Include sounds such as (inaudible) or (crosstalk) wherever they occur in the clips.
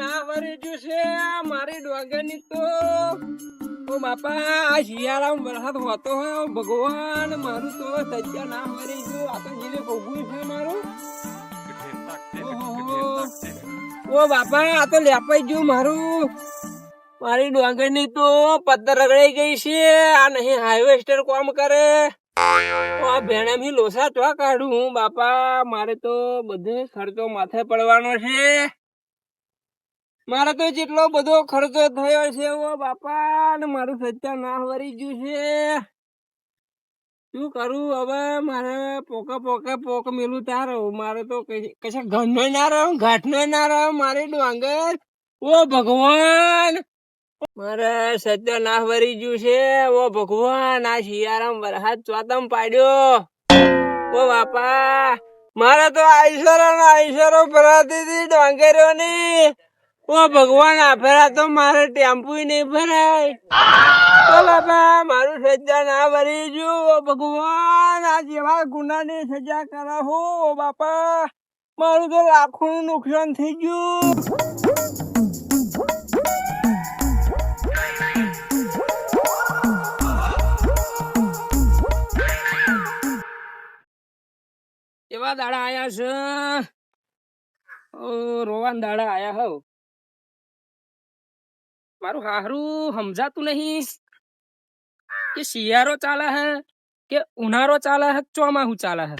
ના વરી છે મારી ડોગરની તો. ઓ બાપા, આ શિયાળામાં વરસાદ હોતો હોય ભગવાન, મારું તો સચ્ચા ના વરી ગયું આ તો જીલે ભોગવું છે મારું. ઓ બાપા, આ તો લેપાઈ ગયું મારું. મારી ડોંગરની તો પત્તર રગડાઈ ગઈ છે, આ નહીં હાર્વેસ્ટર કોમ કરે. આ ભેણામી લોસા ચો કાઢું, બાપા. મારે તો બધે ખર્ચો માથે પડવાનો છે. મારે તો જેટલો બધો ખર્ચો થયો છે ઓ બાપા, ને મારું સચ્ચા ના વરી ગયું છે. શું કરું હવે? મારે પોકા પોકા પોક મેલું તારો મારે તો કશા ઘરનો ના રહો ઘાટનો ના રહ્યો મારે ડોંગર. ઓ ભગવાન! મારે સચ્ચા ના વરી ગયું છે. ઓ ભગવાન, આ શિયારામ વરસાદ ચોતમ પાડ્યો. ઓ બાપા, મારે તો આઈશરો ના આઈસરો ભરાતી હતી ડોંગરીઓની. ઓ ભગવાન, આ ફેરા તો મારે ટેમ્પુ નહીં ભરાય. મારું સજા ના ભરી ઓ ભગવાન. આ જેવા ગુનાની સજા કરા હો બાપા. મારું તો લાખોનું નુકસાન થઈ ગયું. એવા દાડા આયા છે? રોવાન દાડા આયા હવ મારું હારું સમજાતું નહીં. કે શિયાળો ચાલે હે કે ઉનાળો ચાલે હે, ચોમાહું ચાલે હે.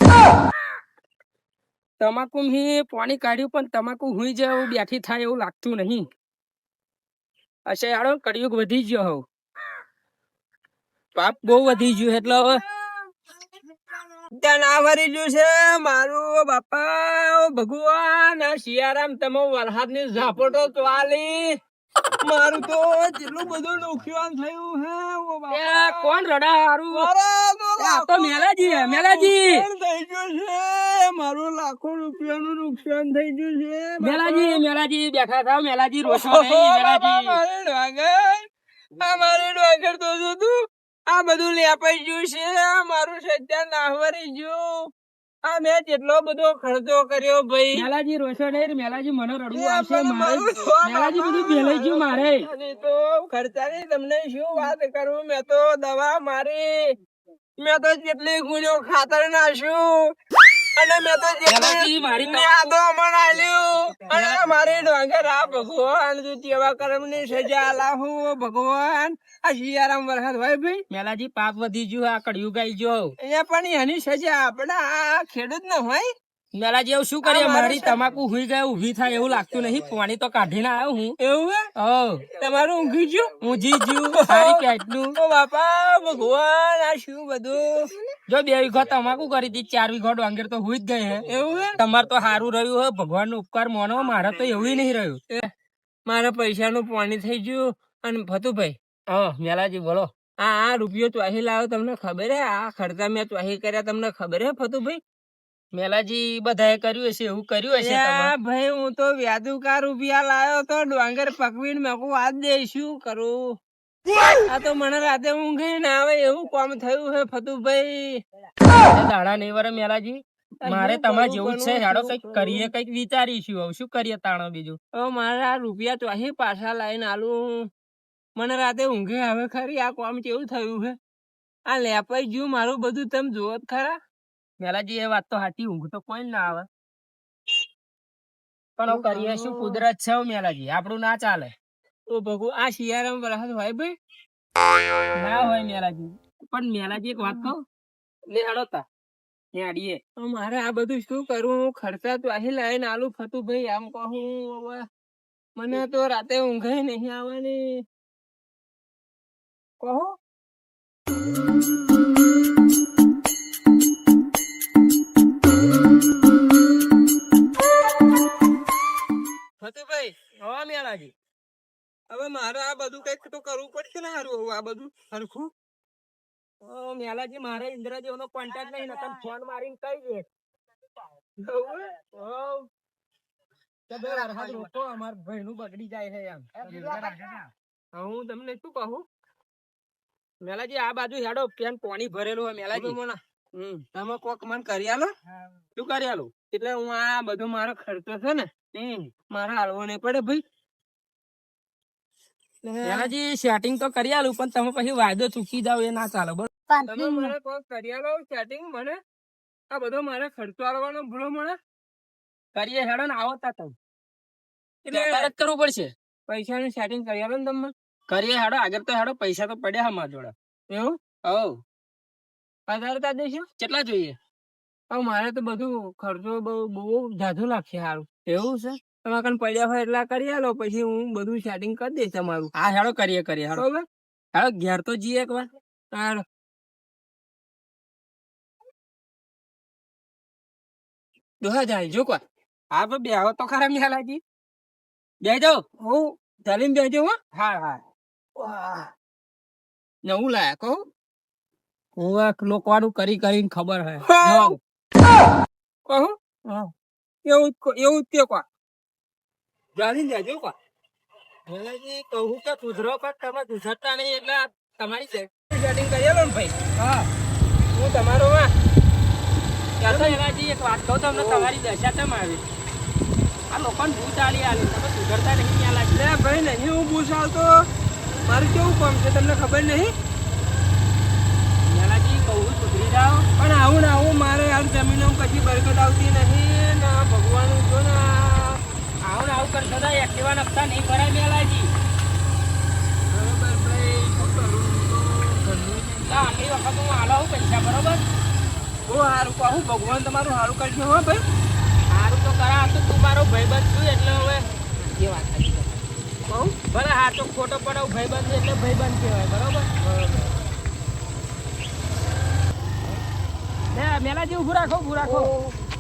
તમાકુ મી પાણી કાઢ્યું પણ તમાકુ હુઈ જાય બેઠી થાય એવું લાગતું નહીં. અશે યાડો કળિયુગ વધી ગયો હવ પાપ બહુ વધી ગયું એટલે હવે ના ભરી ગયું છે મારું બાપા, ભગવાન શિયારામ તમે વરસાદની ઝાપટો ચાલી મારું તો જેટલું બધું નુકસાન થયું હે ઓ બાપા. કોણ રડા હારું આ તો મેલાજી હે, મેલાજી. થઈ ગયું છે મારું લાખો રૂપિયાનું નુકસાન થઈ ગયું છે મેલાજી મેલાજી બેઠા થાવ મેલાજી રોશો નહીં મેલાજી. મારે ડાંગર. આ મારી ડાંગર તો જો તું? આ બધું લેપાઈ ગયું છે આ મારું સજ્જા નાહવરી ગયું. આ મેં જેટલો બધો ખર્ચો કર્યો ભાઈ. મેલાજી રોશો નહીં મેલાજી મને રડવું આવશે મારે. મેલાજી બધું ભેલાઈ ગયું મારે. તો ખર્ચાની તમને શું વાત કરું? મેં તો દવા મારી. મેં તો જેટલી ગુણ્યો ખાતર નાખ્યું. અને મેં તો જેટલી મારી યાદો મનાલ્યું અને મારી ડોંગર આ ભગવાન તું તેવા કર્મની સજા આલાહું ભગવાન. આ શિયારામ વરસાદ હોય ભાઈ. મેલાજી પાપ વધી ગયું આ કડિયું ગાઈ જો અહીંયા પણ એની સજા આપણા આ ખેડૂત ને હોય. મેલાજી આવું શું કરીએ? મારી તમાકુ હુઈ ગયા ઊભી થાય એવું લાગતું નહીં. પાણી તો કાઢીને આવ્યો હું. એવું હે? તમારું ઊંઘી ગયું? ઊંઘી ગયું સારી કેટલું ઓ બાપા ભગવાન આ શું બધું? જો બે વીઘો તમાકુ કરી હતી ચાર વીઘો ડાંગર તો હુઈ જ ગઈ હે. એવું તમારે તો સારું રહ્યું હે ભગવાન નો ઉપકાર માનો મારે તો એવું નહીં રહ્યું. મારા પૈસા નું પાણી થઈ ગયું અને ફતુભાઈ. હા મેલાજી બોલો. આ આ રૂપિયો ચોહી લાવ્યો તમને ખબર હે? આ ખર્ચા મેં ચોહી કર્યા તમને ખબર હે ફતુભાઈ? મેલાજી બધાએ કર્યું હશે એવું કર્યું હશે ભાઈ હું તો વ્યાજુકા રૂપિયા લાયો તો ડોંગર પકવીને મેં કહું આજ દે શું કરું? આ તો મને રાતે ઊંઘે ના આવે એવું કામ થયું હે ફતુભાઈ. દાડા નહીં વરે મેલાજી. મારે તમારે જેવું છે. હેડો કંઈક કરીએ કંઈક વિચારીશું હવે. શું કરીએ તાણો બીજું? હવે મારે આ રૂપિયા તો અહીં પાછા લાવીને આલું. મને રાતે ઊંઘે આવે ખરી આ કામ કેવું થયું છે આ લેપાઈ ગયું મારું બધું તમે જુઓ ખરા. મેલાજી એ વાત તો હાથી ઊંઘ તો કોઈ ના આવે. પણ કરીએ શું, કુદરત છે મેલાજી આપણું ના ચાલે. તો ભગુ આ શિયાળામાં વરસાદ હોય ભાઈ? ના હોય મેલાજી પણ મેલાજી એક વાત કહું લે હડોતા, ન્યાડીએ. તો મારે આ બધું શું કરવું, હું ખર્ચા તો આહી લાવીને આલુ ફતું ભાઈ, આમ કહું મને તો રાતે ઊંઘે નહીં આવવાની. કહો. ફતુભાઈ હવા મેળાજી હવે મારે આ બધું કંઈક તો કરવું પડશે ને સારું આ બધું સરખું મેલાજી મારે ઇન્દ્રદેવ નો કોન્ટેક્ટ નહીં તમે ફોન મારીને કહી દે. બગડી જાય છે એમ. હું તમને શું કહું? મેલાજી આ બાજુ હેડો પેન પાણી ભરેલું હોય મેલાજી. તમે કોક મન કરી આલો? શું કરી આલો? એટલે હું આ બધો મારો ખર્ચો છે ને મારે હાલવો નહીં પડે ભાઈ. સેટિંગ તો કરી આલું પણ તમે પછી વાયદો ચૂકી જાવ એ ના ચાલે બરોબર? તમે મને કોક કરી આલો સેટિંગ મને આ બધો મારે ખર્ચો આલવાનો ભૂલો મને. કરીએ હેડો ને આવો તા તમે. એટલે એટલે કરવું પડશે. પૈસાનું સેટિંગ કરી આલો ને તમે. કરીએ હેડો આગળ તો હેડો પૈસા તો પડ્યા મારા જોડે. એવું? હવ. વધારે તા દેશો કેટલા જોઈએ? હવે મારે તો બધું ખર્ચો બહુ બહુ જાજો લાગશે સારું એવું છે? તમારે કણ પડ્યા હોય એટલા કરી આલો પછી હું બધું સેટિંગ કરી દઈશ તમારું. હા હેડો કરીએ કરીએ હેડો હેડો ઘેર તો જઈએ એકવાર હાલો. દોહા જાય જો કોઈ હા તો બે આવો તો ખરા મિહાલાજી બે જાઓ. હું ચાલીને બેજો હો. હા હા. નવું લાયા કહું હું આ લોકવાળું કરી કરીને ખબર હે. કહું? એવું એવું તે કો. ચાલીને જાજો કો. ભલાજી કહું કે સુધરો પણ તમે સુધરતા નહીં એટલે તમારી સેટિંગ કરી આલો ને ભાઈ. હા. હું તમારો માં એનાજી એક વાત કહું તમને તમારી દશા કેમ આવી. આ લોકોને ભૂત આલી આલી. તમે સુધરતા નહીં ત્યાં લાગે. ભાઈ નહીં હું પૂછ આવતો મારું કેવું કામ છે તમને ખબર નહીં? જાઓ. પણ આવું ને આવું મારે યાર જમીનો કશી બરકત આવતી નથી ને ભગવાન જો ને. આવું ને આવું કરશો તો એક્ટિવા નફતા નહીં ભરાય મેલાજી બરોબર કરું? આટલી વખત હું આલો આવું પૈસા બરોબર? બહુ સારું કહું. ભગવાન તમારું સારું કરશે હો ભાઈ. સારું તો કરા તો તું મારો ભાઈબંધ છું એટલે હવે એ વાત સાચી કહું ભલે હા તો ખોટો પડે ભાઈબંધ એટલે ભાઈબંધ કહેવાય બરોબર. લે જેવું ઉભું રાખો ઉભું રાખો.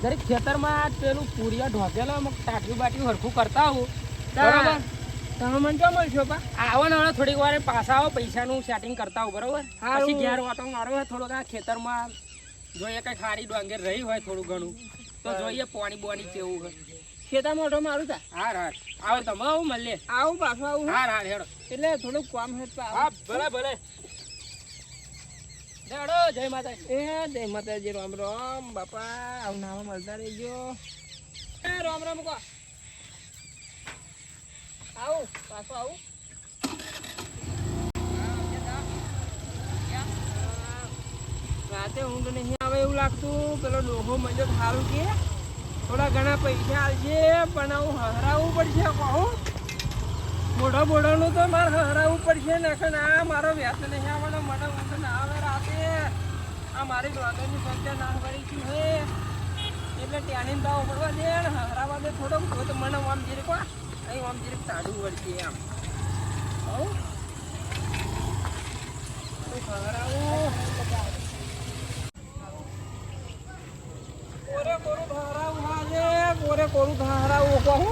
જરીક ખેતરમાં પેલું પૂરિયા ઢોકેલો ટાટિયું બાટિયું હરખું કરતા આવું. બરાબર? તમે મને ક્યાં મળશો પા? આવો ને થોડીક વાર પાછા આવો પૈસાનું સેટિંગ કરતા આવું બરાબર? પછી ઘેર ઓટો મારો થોડુંક આ ખેતરમાં જોઈએ કઈ ખારી ડોંગેર રહી હોય થોડું ઘણું તો જોઈએ પાણી બોણી કેવું હોય. ખેતામાં ઓટો મારું તા? હાર હાર. આવો તમે આવું મળીએ. આવું પાછું આવું? હાર હાર હેડો. એટલે થોડુંક કામ છે હા ભલે ભલે. આવું આવું આવું. રાતે ઊંઘ નહીં આવે એવું લાગતું. પેલો ડોહો મજો સારું કે, થોડા ઘણા પૈસા આવશે પણ આવું હરાવવું પડશે કહું મોઢો મોઢાનું તો મારે હરાવવું પડશે ને આ મારો વ્યાસ નહીં આવવાનો મને ઊંઘ ના આવે રાતે આ મારી ડોગરની સંખ્યા ના વળી હે એટલે ત્યાંની ભાવ પડવા દે ને હરાવા દે થોડોક. તો મને આમ જીરીક અહીં આમ જીરીક તાડું વળશે એમ. હઉ. કોરે કોરું ધારાવું હાલે, કોરે કોરું ધારાવું કહું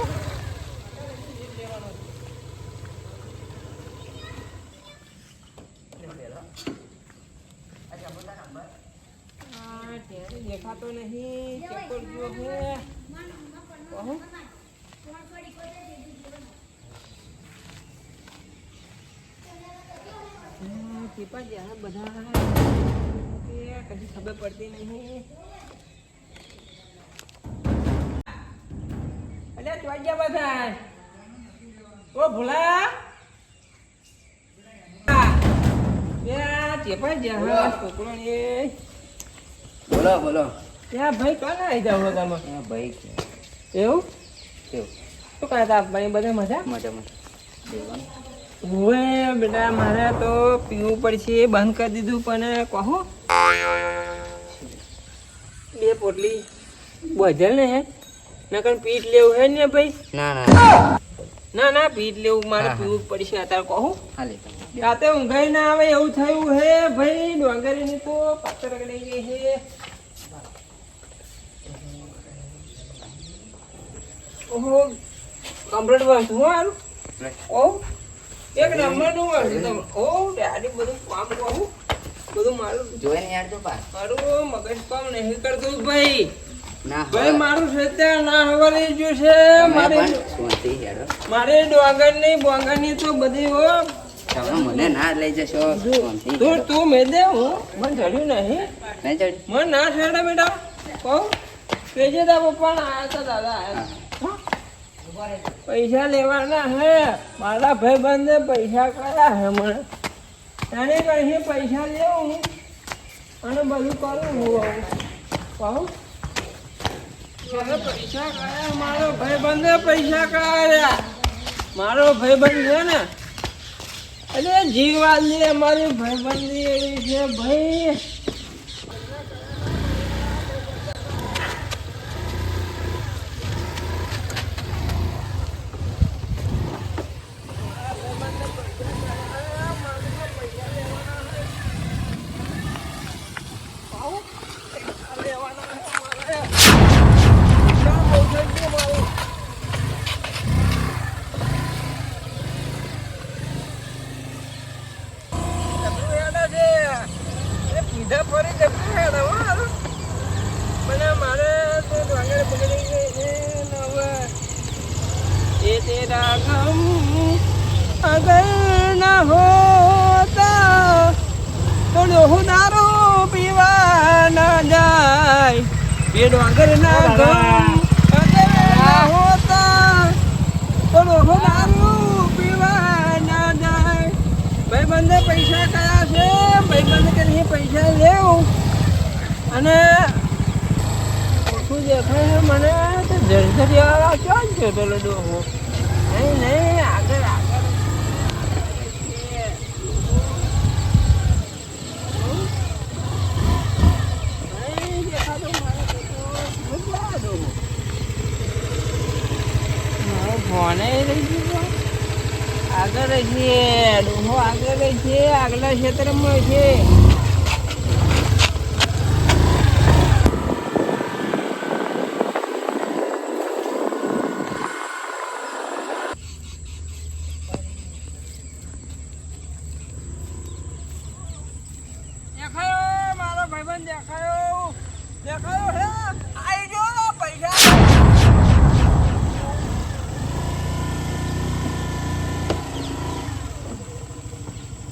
આ ટેરી દેખાતો નહીં ચક્કર જો હે. કહું. ટીપા જ્યાં બધા કશી ખબર પડતી નહીં. અલ્યા ચોઈ બધા? ઓ, ભોલા. એ ટીપા બોલો બોલો. ત્યાં ભાઈ કોને આવી જાવ તમે ભાઈ છે. એવું? કેવું શું કરતા ભાઈ બધા મજા? મજામાં. દેવાનું હવે બેટા મારે તો પીવું પડશે બંધ કરી દીધું પણ કહો. બે પોટલી બધલ ને હે? નકર પીઠ લેવું હે ને ભાઈ? ના ના ના. ના પીઠ લેવું મારે. પીવું પડશે અત્યારે કહું. હાલે રાતે ઊંઘાઈ ના આવે એવું થયું હે ભાઈ ડોંગરીની તો પાછળ રગડાઈ ગઈ હે. ઓહો કમ્પ્લીટ વસ્તુ હું હારું. ઓ એક નંબરનું વસ્તુ તમે. ઓ ડેડી બધું કામ કહું બધું મારું. જોઈ ને યાર તો પાસ મારું મગજ કામ નહીં કરતું ભાઈ. ના ભાઈ મારું સત્ય ના હવાલી ગયું છે. મારે મારે ડોંગરની બોંગરની તો બધી હો. મને ના લઈ જશો તું. તું મેં દે હું મને ચડ્યું નહીં. નહીં ચડ્યું મને ના છેડે બેટા. કહું કેજે તા પપ્પા આયા તા દાદા આયા? પૈસા લેવાના હે. મારા ભાઈ બંધે પૈસા કયા હે મને. એને કहीं પૈસા લેવું. અને બધું કરું હું કહું? મારો ભાઈબંધે પૈસા કયા મારો ભાઈબંધ છે ને અરે જીવાલી અમારી ભાઈબંધી એવી છે, ભાઈ કીધા ફરી જતું હેડે હો હારું. મને મારે તો ડોંગર પકડી ગઈ છે ને હવે એ તેરા ગમ અગર ના હોતા ડોહું દારૂ પીવા ન જાય. એ ડોંગર ના ઘઉં હોતા. તો ડોહું દારૂ પીવા ના જાય. ભાઈ બંને પૈસા કયા છે? ભાઈ બંને કે પૈસા લેવું. અને ઓછું દેખાય મને? તો જર્જરિયાવાળા ક્યાં છે પેલો ડોહો? નહીં નહીં આગળ આગળ નહીં દેખાતો મારે તો ભૂતવાળો ડોહો. મારો ફોને આગળ છે ડોહો આગળ છે આગલા ક્ષેત્રમાં છે દેખાયો મારો ભાઈબંધ દેખાયો દેખાયો હે આઈ ગયો પૈસા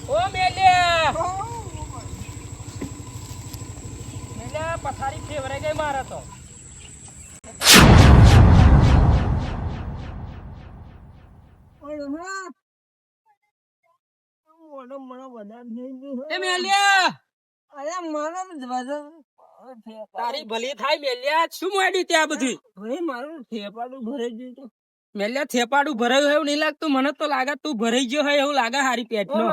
ઓ મેલ્યા મેલ્યા પથારી ફેવરે ગઈ મારે તો એ મેલ્યા અરે મારો વજન તારી ભલી થાય મેલ્યા શું માંડ્યું ત્યાં બધું? ભાઈ મારું થેપાડું ભરાઈ ગયું હતું. મેલ્યા થેપાડું ભરાયું હોય એવું નહીં લાગતું મને તો લાગે તું ભરાઈ ગયો હોય એવું લાગે હારી પેટનો.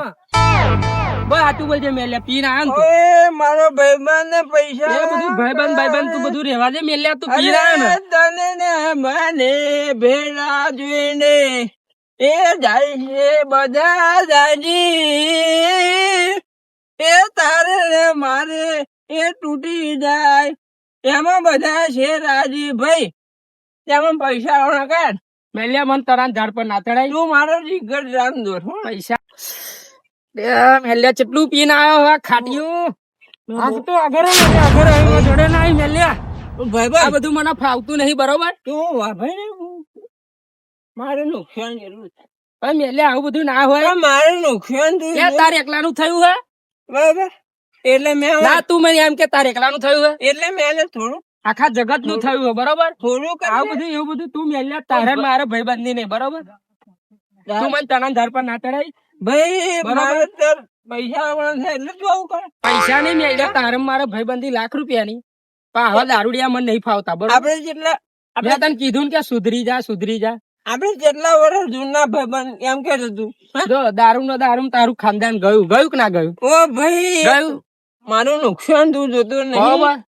બસ આટલું બોલજે મેલ્યા પીને આયા ને મારો ભાઈબંધ ને પૈસા એ બધું ભાઈબંધ ભાઈબંધ તું બધું રહેવા દે મેલ્યા તું પીને આયા ને તને ને મને ભેળા જોઈને એ જાય છે બધા દાજી એ તારે ને મારે એ તૂટી જાય. એમાં બધા છે રાજીભાઈ તેમાં પૈસા વાળા કાઢ. મેલ્યા મન તરાન ઝાડ પર ના ચડાય તું મારો જીગર જાન દો પૈસા. મેલ્યા કેટલું પીને આવ્યો આ ખાટ્યું. આજ તો અગર અગર આવ્યો, જોડે ના આવી મેલ્યા ભાઈ આ બધું મને ફાવતું નહીં બરોબર? તું વાભાઈ ને મારે નુકસાન જરૂર છે. મેલ્યા આવું બધું ના હોય. મારે નુકસાન તાર એકલાનું થયું હે? બરાબર. એટલે મેં ના તું મને એમ કે તારે એકલાનું થયું હે? એટલે મેં થોડું આખા જગતનું થયું હે બરોબર? થોડું આવું બધું એવું બધું તું મેલ્યા તારે મારે ભાઈબંધી નહીં બરોબર? તું મને તના ધર પર ના ચડાય. ભાઈ બરાબર. પૈસા છે એટલે તું આવું કરે. પૈસા નહીં મેલ્યા તારે મારે ભાઈબંધી લાખ રૂપિયાની. પણ હવે દારૂડિયા મને નહીં ફાવતા બરોબર? આપણે જેટલા મેં તને કીધું ને કે સુધરી જા સુધરી જા. આપણે જેટલા વર્ષ જૂના ભાઈબંધ એમ કે તું જો દારૂ નો દારૂ તારું ખાનદાન ગયું. ગયું કે ના ગયું? ઓ ભાઈ ગયું. મારું નુકસાન તું જોતું નહીં.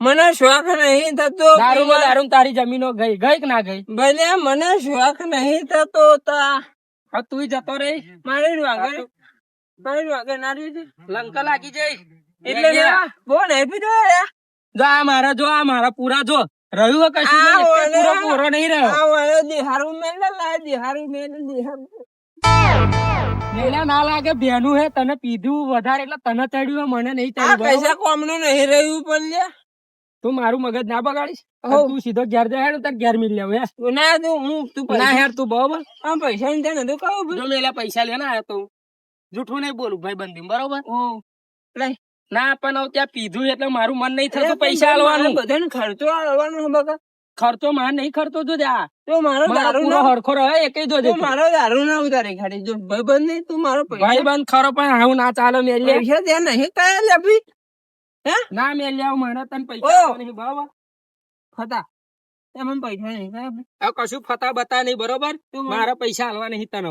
મને શોખ નહીં થતો. દારૂ દારૂ તારી જમીનો ગઈ ગઈ કે ના ગઈ? ભલે મને શોખ નહીં થતો તા. તું જતો રહી. મારી વાગર મારી વાગર ના રહી લંકા લાગી જાય એટલે બો બહુ નહીં પીધો જો આ મારા જો આ મારા પૂરા જો. રહ્યું કશું નહીં, પૂરો પૂરો નહીં રહ્યો. આ વાળો દિહારું મેલ લા દિહારું મેલ દિહારું મેલે. ના લાગે બેનું હે તને પીધું વધારે એટલે તને ચડ્યું મને નહીં ચડ્યું પૈસા કોમનું નહીં રહ્યું પણ લે. તું મારું મગજ ના બગાડીશ? તું સીધો ઘેર જાય ને તાર ઘેર મિલ લેવું યાર ના તું હું તું ના હેર તું બરોબર? આ પૈસા ની તને તું કહું મેલા પૈસા લેના આયો તું. જૂઠું નહીં બોલું ભાઈ બંધી બરોબર લે. ના પણ ત્યાં પીધું એટલે મારું મન નહીં થતું પૈસા આલવાનું. બધાને ખર્ચો આલવાનો બકા. ખર્ચો માર નહીં ખર્ચો જો જા. તો મારો દારૂ નો હરખો રહે એકે જો તો મારો દારૂ ના ઉતારે ખાડી જો ભાઈબંધ નહીં તું મારો ભાઈ બંધ ખરો પણ આવું ના ચાલો મેં લે. છે ત્યાં નહીં કયા લે ભઈ. ના મેલ્યા મારે તને પૈસા નહીં બાવા ફતા. એમ પૈસા નહીં કયા? કશું ફતા બતા નહીં બરોબર? તું મારા પૈસા હાલવા નહીં તને.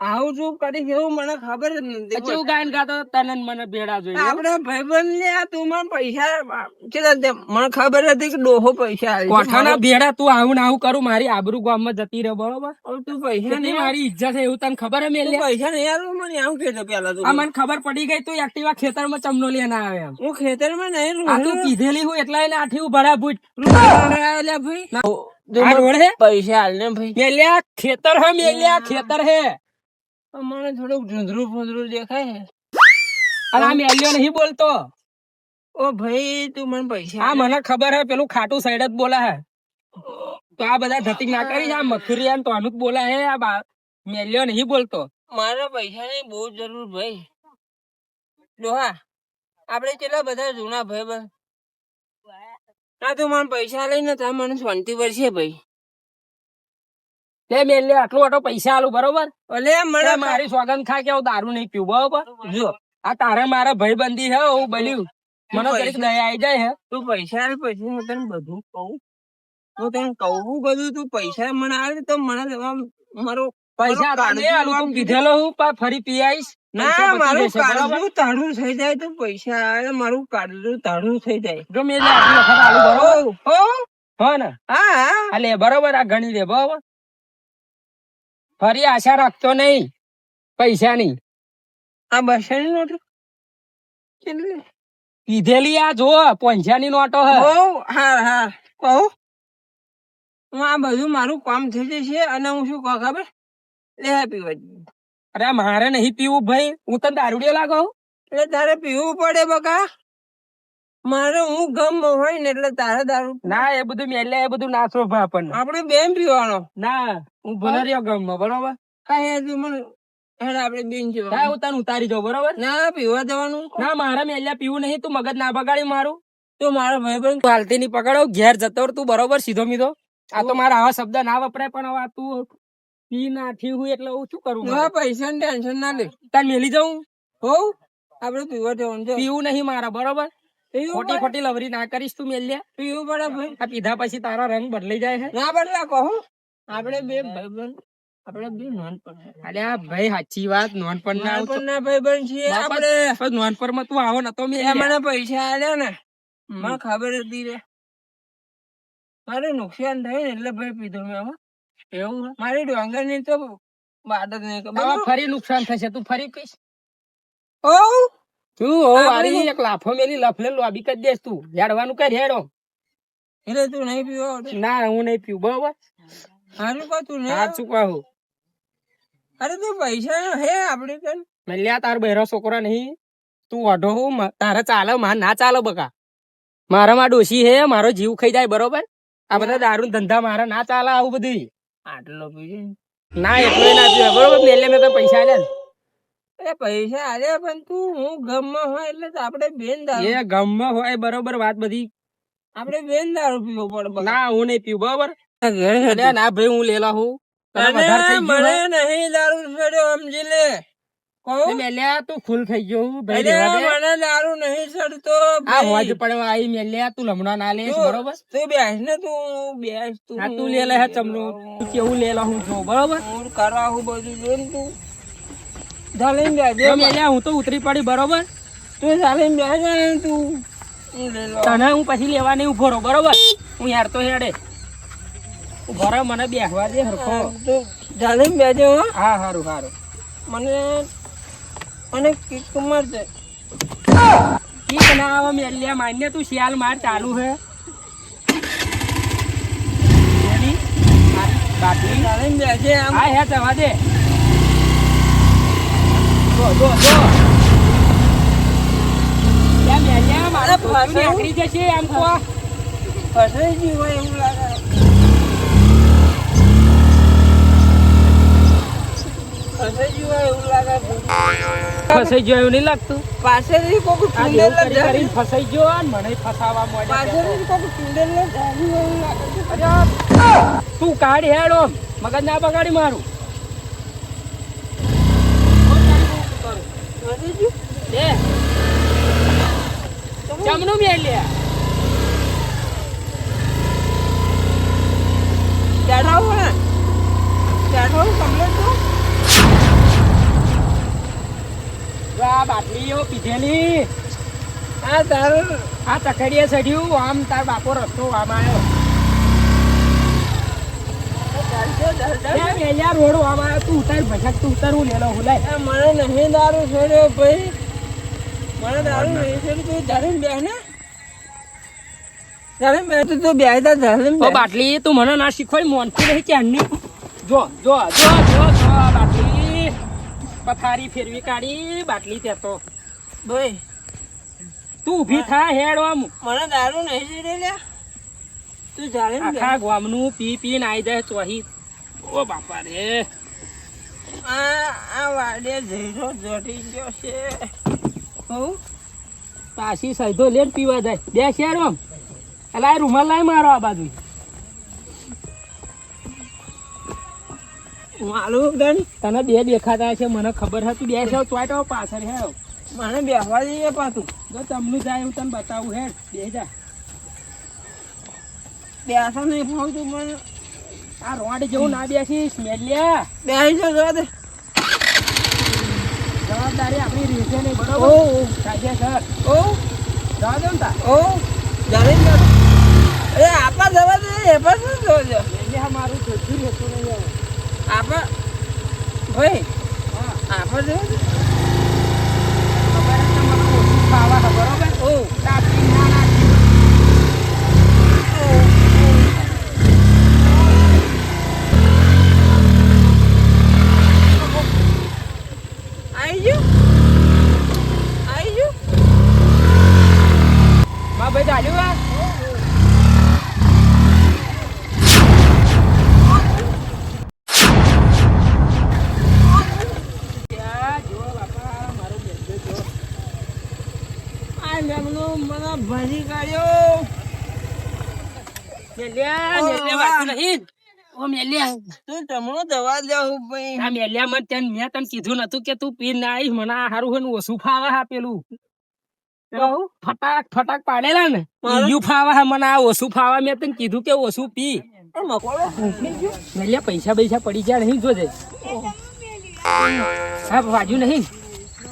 આવું શું કરી એવું મને ખબર કેવું ગાયન ગાતો તને મને ભેડા જોઈએ આપડે ભાઈબંધ ને આ તું મને પૈસા કેટલા મને ખબર હતી કે ડોહો પૈસા કોઠાના ભેડા તું આવું ને આવું કરું મારી આબરૂ ગામમાં જતી રહે બરોબર? તું પૈસા નહીં મારી ઇજ્જત છે એવું તને ખબર હે તું પૈસા નહીં આલું મને આવું કહેતો પેલા તું. મને ખબર પડી ગઈ તું એક્ટિવા ખેતરમાં ચમનો લે ના આવે હું ખેતરમાં નહીં તું કીધેલી હું એટલા એને આઠી ભરા ભૂટ ભાઈ. પૈસા હાલ ને ભાઈ. મેલ્યા ખેતર હે મેલ્યા ખેતર હે. મને થોડુંક ઝુંઝરું ફૂંધળું દેખાય છે. (laughs) અરે આ મેલ્યો નહીં બોલતો. ઓ ભાઈ તું મને પૈસા આ મને ખબર હે પેલું ખાટું સાઈડ જ બોલા હે તો આ બધા ધતી ના કરી આ મથુરી તો અનુક બોલા હે આ બા- મેલ્યો નહીં બોલતો. મારા પૈસાની બહુ જરૂર ભાઈ. ડોહા આપણે કેટલા બધા જૂના ભાઈ બસ ના તું મને પૈસા લઈને તા મને શાંતિ પડશે ભાઈ. તે મેલ્યો આટલું આટલો પૈસા આલું બરોબર? એટલે મને મારી સોગંદ ખા કે હું દારૂ નહીં પીવું બરોબર? જો આ તારે મારા ભાઈ બંધી હે હું બન્યું. મને પૈસા- દયા આવી જાય હે. તું પૈસા આલ પછી હું તને બધું કહું. હું તને કહું બધું તું પૈસા મને આવે તો મને મારો પૈસા તને આલું તું કીધેલો હું પા ફરી પી આવીશ ના મારું તાડું કાળજું તાળું થઈ જાય તો પૈસા આવે મારું કાળજું તાળું થઈ જાય. જો મેં આટલી વખત આલું બરોબર? હો. હો ને? હા હા. લે બરોબર આ ગણી લે બરોબર? ફરી આશા રાખતો નહીં. પૈસાની. આ બસાની નોટ? કેટલી? પીધેલી આ જો પૈસાની નોટો હે. હા હા કહું. હું આ બધું મારું કામ થઈ જશે અને હું શું કહું ખબર? લે પીવા અરે મારે નહીં પીવું ભાઈ. હું તને દારૂડિયો લાગો? એટલે તારે પીવું પડે બકા. મારે હું ગમ હોય ને એટલે તારે દારૂ ના એ બધું મેલે એ બધું ના શોભા આપણને. આપણે બેન પીવાનો. ના હું ભલે રહ્યો ગમમાં બરોબર? કઈ મને હેડ બેન હું તને ઉતારી જાઉં બરોબર? ના પીવા જવાનું. ના મારા મેલ્યા પીવું નહીં તું મગજ ના બગાડી મારું. તો મારો ભાઈ બંધ તું હાલતી ની પકડો ઘેર જતો તું બરોબર? સીધો મીધો. આ તો મારા આવા શબ્દ ના વપરાય પણ હવે તું પી નાઠી હું એટલે હું શું કરું? મારે? પૈસા ની ટેન્શન ના લે. તાર મેલી જાઉં? હો આપડે પીવા જવાનું પીવું નહીં મારા બરોબર? ખોટી ખોટી લવરી ના કરીશ તું મેલ્યા? પીવું પડે ભાઈ? આ પીધા પછી તારા રંગ બદલાઈ જાય છે ના બદલા કહો. આપણે બે ભાઈ બંધ આપણે બે નાનપણ અરે આ ભાઈ સાચી વાત નોનપણ ના નાનપણ ના ભાઈ છીએ આપણે આપણે. નોનપણમાં તું આવો નતો મેં મને પૈસા આલ્યા ને મને ખબર હતી રે. મારે નુકસાન થાય ને એટલે ભાઈ પીધો મેં. એવું મારી ડોંગરની તો વાત જ નહીં હવે ફરી નુકસાન થશે તું ફરી પીશ ઓ તું આપણે વારી એક લાફો મેલી લફલે લોબી કરી દેસ તું. હેડવાનું કર હેડો. એટલે તું નહીં પીવો ના હું નહીં પીવું બરોબર? કહું તું નહીં સાચું કહું. અરે તું પૈસા હે આપડે કન મલ્યા તાર બહેરો છોકરા નહીં. તું અઢો હું તારે ચાલે માર ના ચાલે બકા. મારા માં ડોસી હે મારો જીવ ખાઈ જાય બરોબર? આ બધા દારૂ ધંધા મારા ના ચાલે આવું બધું. આટલો પીજો. ના એટલું ના પીવા બરોબર? મેલે મેં તો પૈસા આલ્યા અરે પૈસા આલ્યા પણ તું હું ગમમાં હોય એટલે તો આપણે બેન દારૂ એ ગમમાં હોય બરોબર વાત બધી. આપણે બેન દારૂ પીવો પડે ના હું નહીં પીવું બરોબર? ના ભાઈ હું લેલા હું? મને નહીં દારૂ ચડ્યો સમજી લે. મેલ્યા તું ફૂલ થઈ ગયો અરે. મને દારૂ નહીં ચડતો આ હોજ પડવા આવી મેલ્યા તું લમણા ના લે બરોબર? તું બેસ ને તું બેસ તું તું લેલા હે ચમનું. કેવું લેલા હું છું બરોબર? હું કરાવું બધું જોઈ તું. ચાલીને બેસજે. જો મેલ્યા હું તો ઉતરી પડી બરોબર? તું ચાલીને બેસજે ને તું. તને હું પછી લેવા નહીં ઊભો રહું બરોબર? હું યાર તો હેડે. ઊભો રહો મને બેસવા દે હરખો. તું બેસજે હો. હા હારું હારું. મને મને કિક મારજે. ઠીક ના આવે મેલ્યા માન્ય તું શિયાલ માર ચાલુ હે. બાકી? બાટલી ચાલીને બેસજે હા હે જવા દે. નીકળી ફસાઈ હોય એવું લાગે. ગયું એવું નહીં લાગતું પાસે કોક ફસાઈ ગયો મને ફસાવા અરે, તું કાઢ હેડો. મગજ ના બગાડી મારું. વધી ગયું? લે બાટલીઓ પીધેલી આ તાર આ તકડીએ ચડ્યું આમ તાર બાપો રસ્તો આમ આવ્યો ચાલશે. રોડ તું ઉતાર ભજક તું ઉતાર હું લેલો હું મને નહીં દારૂ છોડ્યો ભાઈ. મને દારૂ નહીં છે તું ધારે બે ને ધારે બે તો તું તા ધારે બાટલી તું મને ના શીખવાય મોનતી નહીં ક્યાંની જો જો જો જો જો બાટલી. પથારી ફેરવી કાઢી બાટલી તે તો. ભાઈ તું ઊભી થા હેડ આમ મને દારૂ નહીં છોડ્યો લ્યા. તું ધારે આખા ગામનું પી પી નાઈ જાય ચોહી. ઓ બાપા રે આ આ વાડે ઝેરો જોડી ગયો છે. હો પાછી સૈધો લે પીવા જાય. બે શેર આમ. અલા રૂમાલ લાય મારો આ બાજુ. માલું ગણ તને બે દેખાતા છે મને ખબર હતી. બે છે ચોટો પાછળ હે. મને બેહવા દઈએ પાછું. જો તમને જાય હું તને બતાવું હે. બે જા. બેસા નહીં ફાવતું મને આ રોડ જેવું ના બેસી સ્મેલ લ્યા બેસી જો જવા દે. જવાબદારી આપણી રહેશે નહીં ઓ. બરોબર સર ઓ. જવા દો ને ઓ. જાણે જ અરે આપા જવા દે એ પણ શું જોજો આ મારું જોતું રહેતું નહીં. આપા. ભાઈ હા. આપા જવા દે. બરોબર? ઓ. તાપી ના નાખી આવી ગયું આવી ગયું માં ભાઈ ચાલ્યું આ ત્યાં જુઓ બાપા, મારો બેનજો જુઓ. આ લેમનો મને ભરી કાઢ્યો મેલ્યા, મેલ્યા વાતું નહીં. ઓ મેલ્યા. તું તમનો દવા દેવું ભાઈ. આ મેલ્યામાં તને મેં તને કીધું નતું કે તું પી ના મને આ હારું હોય ઓછું ફાવે હા પેલું. ફટાક ફટાક પાડેલા ને? ઈયું ફાવે હા મને આ ઓછું ફાવે મેં તને કીધું કે ઓછું પી. મેલ્યા પૈસા પૈસા પડી ગયા નહીં જોજે. હા બાજુ નહીં.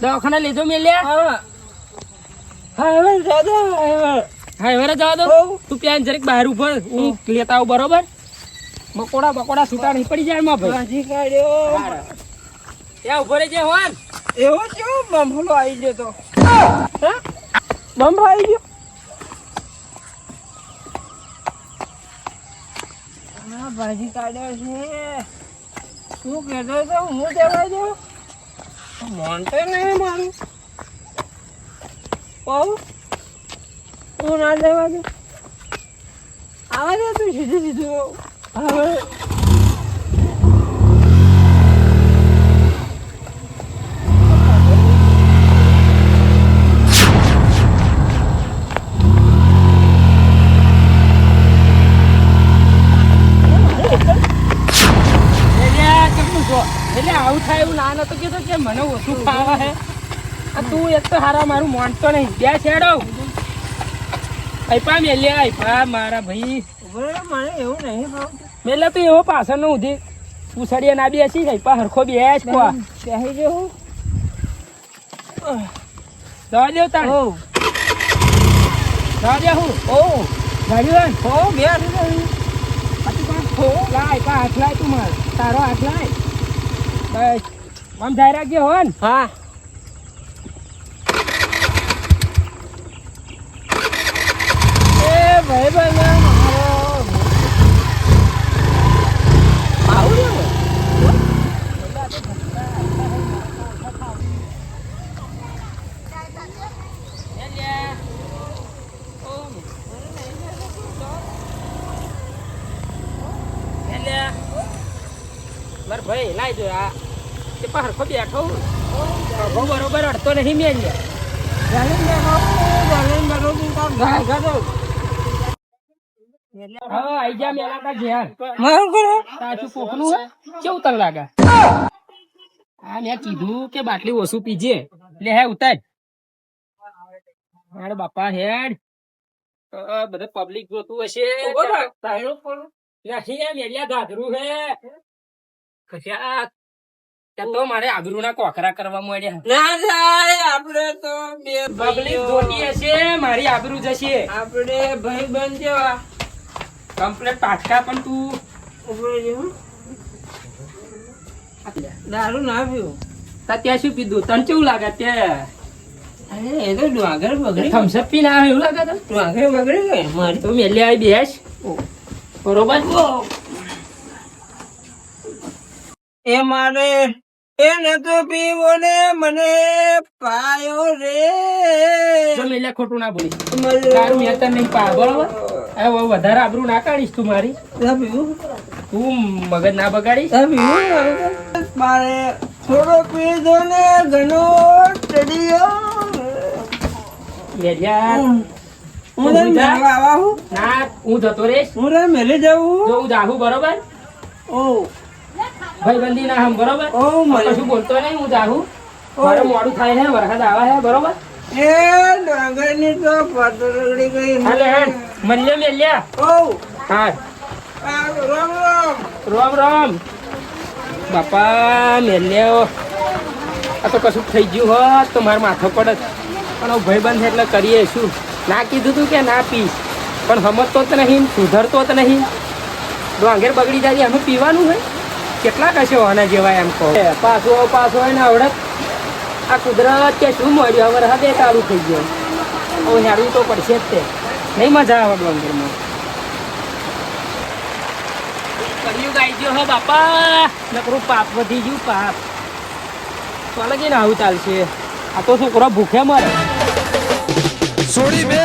દવાખાના લેજો મેલ્યા હા. હા દાદા હવે. હા એવારે જવા દો. તું પ્યાન જરીક બહાર ઉપર હું લેતા આવું બરોબર? મકોડા બકોડા છૂટા નહીં પડી જાય માં ભાઈ. કાઢ્યો ત્યાં ઊભો રહેજે હોન. એવો કેવો બંફલો આવી ગયો તો. હા? આવી ગયો. ભાજી કાઢ્યો છે. શું કહેતો હતો? હું દેવા દઉં? મોન્ટે નહીં મારું. કહું હું ના દેવા દઉં આવા દે તું સીધું સીધું હવે. એટલે આવું થાય એવું ના નતો કીધું કે મને ઓછું ખાવા હે. આ તું એક તો હારા મારું માનતો નહીં. બે છેડો આઈપા મેલ્યા આઈપા મારા ભાઈ. મને એવું નહીં મેલે તો એવો પાછળ નો ઉધી. ઉછળીએ ના બેસી આઈપા હરખો બેસ કો બેસી જવું દવા દેવ તાણ ઓ દવા દે હું. ઓ ગાડી હો. બેસ જવું લા આઈપા હાથ લાય તું માર. તારો હાથ લાય. બસ. આમ જાય રાખજે હો ને હા એ ભાઈ ભાઈ મારો ભાઈ લાવી જો આ તે પણ હરખો બેઠો હરખો બરોબર અડતો નહીં મેં લ્યા. જાણીને બેઠો હું, જાણીને બેઠો તું કામ ઘા ઘા હા આઈ જા મેલા તા ઘેર. મારું કરો તાચું કોકનું કેવું તને લાગે? હા મેં કીધું કે બાટલી ઓછું પીજે. લે હે ઉતાર. મારે બાપા હેડ. બધા પબ્લિક જોતું હશે. નથી ગાધરું હે. તો મારે આબરૂ ના કોકરા કરવા મળ્યા. ના આપણે તો બે પબ્લિક જોતી હશે મારી આબરૂ જશે. આપણે ભાઈ બંધ જેવા. કમ્પ્લેટ પાટકા પણ તું દારૂ ના પીવું. તા ત્યાં શું પીધું? તને કેવું લાગે ત્યાં અરે એ તો ડુંગર બગડી થમ્સઅપ પીને આવે એવું લાગે તો ડુંગર બગડી ગઈ મારી તું મેલી આવી બેસ. બરોબર? એ મારે એ નતો પીવો ને મને પાયો રે. તો મેલ્યા ખોટું ના બોલી. તારું મેં તને નહીં પા બરોબર? વધારે આબરૂ ના કાઢીશ તું મારી. તું મગજ ના બગાડીશ? મારે થોડો પીધો ને ઘણો ચડ્યો હું જતો રહીશ. હું મેલી જાઉં હું? જાહું બરોબર? ઓ. ભાઈબંધી ના હમ બરોબર? ઓ મને. શું બોલતો નહીં હું જાહું મારે મોડું થાય છે વરસાદ આવે છે બરોબર? એ ડુંગરની તો પતરગડી ગઈ હાલે હેડ. મલ્ય મેલ્યા? ઓ હા રામ રામ. રામ રામ. બાપા મેલ્યો. આ તો કશું થઈ ગયું હોત તો મારે માથો પડત પણ હવે ભાઈબંધ છે એટલે કરીએ શું? ના કીધું તું કે ના પીશ. પણ સમજતો જ નહીં સુધરતો જ નહીં. ડાંગેર બગડી જાય અમે પીવાનું હોય? કેટલા કશે હોના જેવા એમ કહો. પાછો પાછો હોય ને આવડત. આ કુદરત કે શું મળ્યું? હવે હદે ચાલુ થઈ ગયો. હવે હેડવું તો પડશે જ તે. નહીં મજા આવે ડોંગરમાં કર્યું ગાઈ ગયો હો બાપા. નકરું પાપ વધી ગયું, પાપ. ચાલે કે ને આવું ચાલશે? આ તો છોકરો ભૂખે મરે. સોડી બે